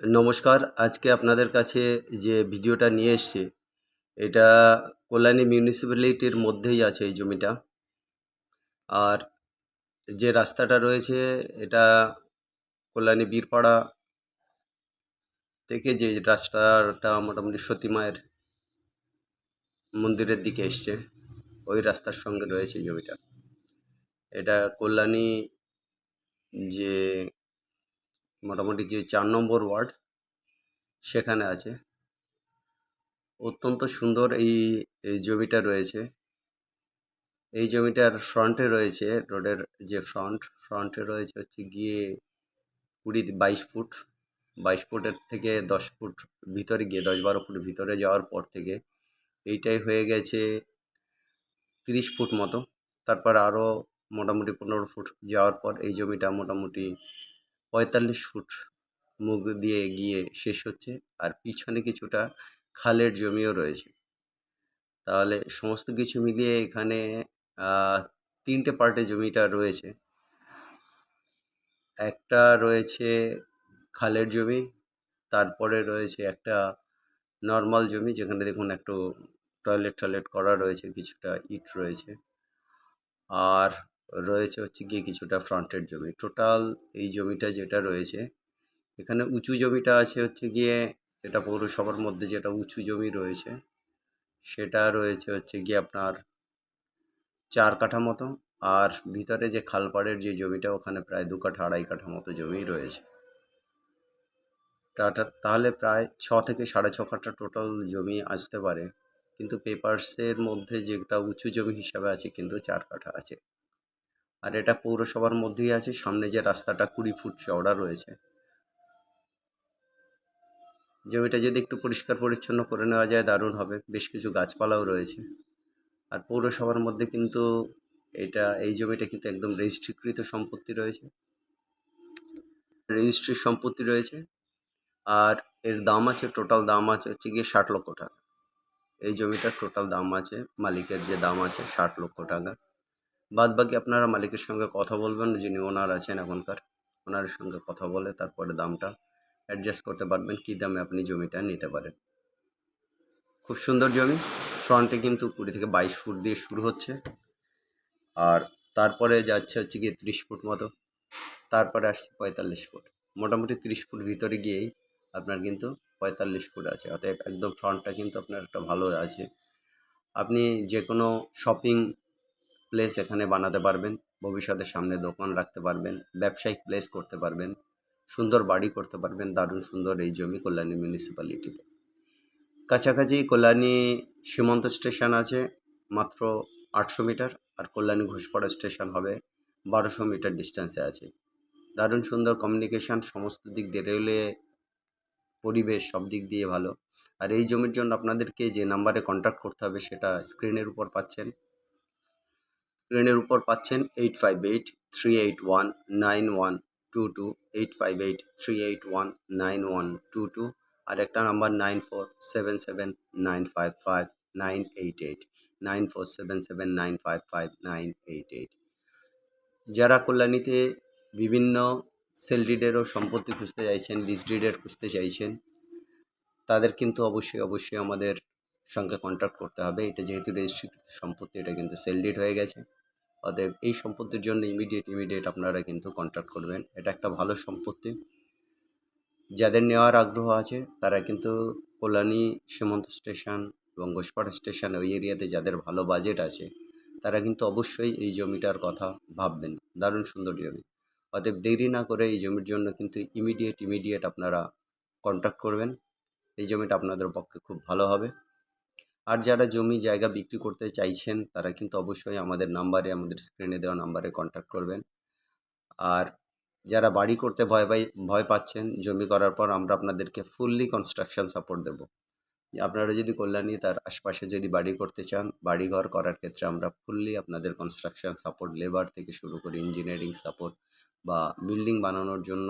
নমস্কার, আজকে আপনাদের কাছে যে ভিডিওটা নিয়ে এসছি, এটা কল্যাণী মিউনিসিপ্যালিটির মধ্যেই আছে এই জমিটা। আর যে রাস্তাটা রয়েছে, এটা কল্যাণী বীরপাড়া থেকে যে রাস্তাটা মোটামুটি সতী মায়ের মন্দিরের দিকে এসছে, ওই রাস্তার সঙ্গে রয়েছে জমিটা। এটা কল্যাণী যে মোটামুটি যে চার নম্বর ওয়ার্ড সেখানে আছে। অত্যন্ত সুন্দর এই এই জমিটা রয়েছে। এই জমিটার ফ্রন্টে রয়েছে রোডের যে ফ্রন্ট ফ্রন্টে রয়েছে হচ্ছে গিয়ে কুড়ি বাইশ ফুট। বাইশ ফুটের থেকে দশ ফুট ভিতরে গিয়ে, দশ বারো ফুট ভিতরে যাওয়ার পর থেকে এইটাই হয়ে গেছে তিরিশ ফুট মতো। তারপর আরও মোটামুটি পনেরো ফুট যাওয়ার পর এই জমিটা মোটামুটি পঁয়তাল্লিশ ফুট মুখ দিয়ে গিয়ে শেষ হচ্ছে আর পিছনে কিছুটা খালের জমিও রয়েছে। তাহলে সমস্ত কিছু মিলিয়ে এখানে তিনটে পার্টে জমিটা রয়েছে। একটা রয়েছে খালের জমি, তারপরে রয়েছে একটা নর্মাল জমি, যেখানে দেখুন একটু টয়লেট টয়লেট করা রয়েছে, কিছুটা ইট রয়েছে। আর রয়েছে হচ্ছে গিয়ে কিছুটা ফ্রন্টের জমি। টোটাল এই জমিটা যেটা রয়েছে, এখানে উঁচু জমিটা আছে হচ্ছে গিয়ে, এটা পৌরসভার মধ্যে যেটা উঁচু জমি রয়েছে, সেটা রয়েছে হচ্ছে গিয়ে আপনার চার কাঠা মতো। আর ভিতরে যে খালপাড়ের যে জমিটা, ওখানে প্রায় দু কাঠা, আড়াই কাঠা মতো জমি রয়েছে। টাটা, তাহলে প্রায় ছ থেকে সাড়ে ছ কাঠা টোটাল জমি আসতে পারে। কিন্তু পেপারসের মধ্যে যেটা উঁচু জমি হিসাবে আছে, কিন্তু চার কাঠা আছে। আর এটা পৌরসভার মধ্যেই আছে, সামনে যে রাস্তাটা কুড়ি ফুট চওড়া রয়েছে। জমিটা যদি একটু পরিষ্কার পরিচ্ছন্ন করে নেওয়া যায় দারুণ হবে, বেশ কিছু গাছপালাও রয়েছে। আর পৌরসভার মধ্যে কিন্তু এটা, এই জমিটা কিন্তু একদম রেজিস্ট্রিকৃত সম্পত্তি রয়েছে। রেজিস্ট্রির সম্পত্তি রয়েছে, আর এর দাম আছে, টোটাল দাম আছে হচ্ছে গিয়ে ষাট লক্ষ টাকা। এই জমিটার টোটাল দাম আছে, মালিকের যে দাম আছে ষাট লক্ষ টাকা। বাদ বাকি আপনারা মালিকের সঙ্গে কথা বলবেন, যিনি ওনার আছেন এখনকার, ওনার সঙ্গে কথা বলে তারপরে দামটা অ্যাডজাস্ট করতে পারবেন, কী দামে আপনি জমিটা নিতে পারেন। খুব সুন্দর জমি ফ্রন্টে কিন্তু কুড়ি থেকে বাইশ ফুট দিয়ে শুরু হচ্ছে। আর তারপরে যাচ্ছে হচ্ছে গিয়ে ত্রিশ ফুট মতো, তারপরে আসছে পঁয়তাল্লিশ ফুট। মোটামুটি ত্রিশ ফুট ভিতরে গিয়েই আপনার কিন্তু পঁয়তাল্লিশ ফুট আছে, অতএব একদম ফ্রন্টটা কিন্তু আপনার একটা ভালো আছে। আপনি যে কোনো শপিং প্লেস এখানে বানাতে পারবেন, ভবিষ্যতে সামনে দোকান রাখতে পারবেন, ব্যবসায়িক প্লেস করতে পারবেন, সুন্দর বাড়ি করতে পারবেন, দারুণ সুন্দর এই জমি কল্যাণী মিউনিসিপ্যালিটিতে কাছাকাছি কল্যাণী সীমান্ত স্টেশন আছে, মাত্র আটশো মিটার, আর কল্যাণী ঘোষপাড়া স্টেশন হবে বারোশো মিটার ডিস্টেন্সে আছে। দারুণ সুন্দর কমিউনিকেশান সমস্ত দিক দিয়ে রেলওয়ে পরিবেশ সব দিক দিয়ে ভালো। আর এই জমির জন্য আপনাদেরকে যে নাম্বারে কন্ট্যাক্ট করতে হবে, সেটা স্ক্রিনের উপর পাচ্ছেন। স্ক্রিনের উপর পাচ্ছেন eight five eight three eight one nine one two two eight five eight three eight one nine one two two আর একটা number nine four seven seven nine five five nine eight eight nine four seven seven nine five five nine eight eight যারা কল্যাণীতে বিভিন্ন sell ডিডেরও সম্পত্তি খুঁজতে চাইছেন lease ডিডের খুঁজতে চাইছেন, তাদের কিন্তু অবশ্যই অবশ্যই আমাদের সঙ্গে কন্ট্যাক্ট করতে হবে। এটা যেহেতু রেজিস্ট্রিকৃত সম্পত্তি, এটা কিন্তু সেল ডিড হয়ে গেছে। অতএব এই সম্পত্তির জন্য ইমিডিয়েট ইমিডিয়েট আপনারা কিন্তু কন্ট্যাক্ট করবেন। এটা একটা ভালো সম্পত্তি। যাদের নেওয়ার আগ্রহ আছে, তারা কিন্তু কল্যাণী সীমান্ত স্টেশন এবং ঘোষপাড়া স্টেশন ওই এরিয়াতে যাদের ভালো বাজেট আছে, তারা কিন্তু অবশ্যই এই জমিটার কথা ভাববেন। দারুণ সুন্দর জমি। অতএব দেরি না করে এই জমির জন্য কিন্তু ইমিডিয়েট ইমিডিয়েট আপনারা কন্ট্যাক্ট করবেন। এই জমিটা আপনাদের পক্ষে খুব ভালো হবে। আর যারা জমি জায়গা বিক্রি করতে চাইছেন, তারা কিন্তু অবশ্যই আমাদের নাম্বারে, আমাদের স্ক্রিনে দেওয়া নাম্বারে কন্ট্যাক্ট করবেন। আর যারা বাড়ি করতে ভয় পাই, ভয় পাচ্ছেন জমি করার পর, আমরা আপনাদেরকে ফুললি কনস্ট্রাকশন সাপোর্ট দেবো। আপনারা যদি কল্যাণী তার আশপাশে যদি বাড়ি করতে চান, বাড়িঘর করার ক্ষেত্রে আমরা ফুললি আপনাদের কনস্ট্রাকশন সাপোর্ট লেবার থেকে শুরু করে ইঞ্জিনিয়ারিং সাপোর্ট বা বিল্ডিং বানানোর জন্য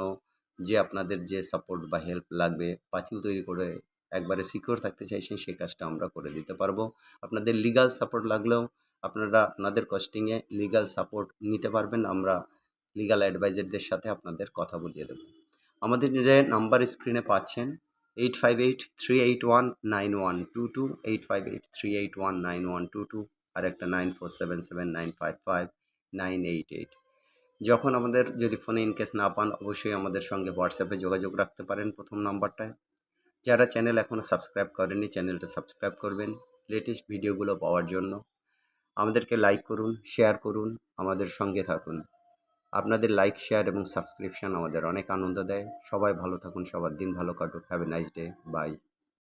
যে আপনাদের যে সাপোর্ট বা হেল্প লাগবে, পাঁচিল তৈরি করে একবারে সিকিউর থাকতে চাইছেন সেই কাজটা আমরা করে দিতে পারব। আপনাদের লিগাল সাপোর্ট লাগলেও আপনারা আপনাদের কস্টিংয়ে লিগাল সাপোর্ট নিতে পারবেন। আমরা লিগাল অ্যাডভাইজারদের সাথে আপনাদের কথা বলিয়ে দেবো। আমাদের যে নাম্বার স্ক্রিনে পাচ্ছেন eight five eight three eight one nine one two two eight five eight three eight one nine one two two আর একটা nine four seven seven nine five five nine eight eight যখন আমাদের যদি ফোনে ইনকেস না পান, অবশ্যই আমাদের সঙ্গে হোয়াটসঅ্যাপে যোগাযোগ রাখতে পারেন প্রথম নাম্বারটায় যারা চ্যানেল এখনও সাবস্ক্রাইব করেননি চ্যানেলটা সাবস্ক্রাইব করবেন। লেটেস্ট ভিডিওগুলো পাওয়ার জন্য। আমাদেরকে লাইক করুন শেয়ার করুন, আমাদের সঙ্গে থাকুন। আপনাদের লাইক শেয়ার এবং সাবস্ক্রিপশান আমাদের অনেক আনন্দ দেয়। সবাই ভালো থাকুন, সবার দিন ভালো কাটুক। Have a nice day bye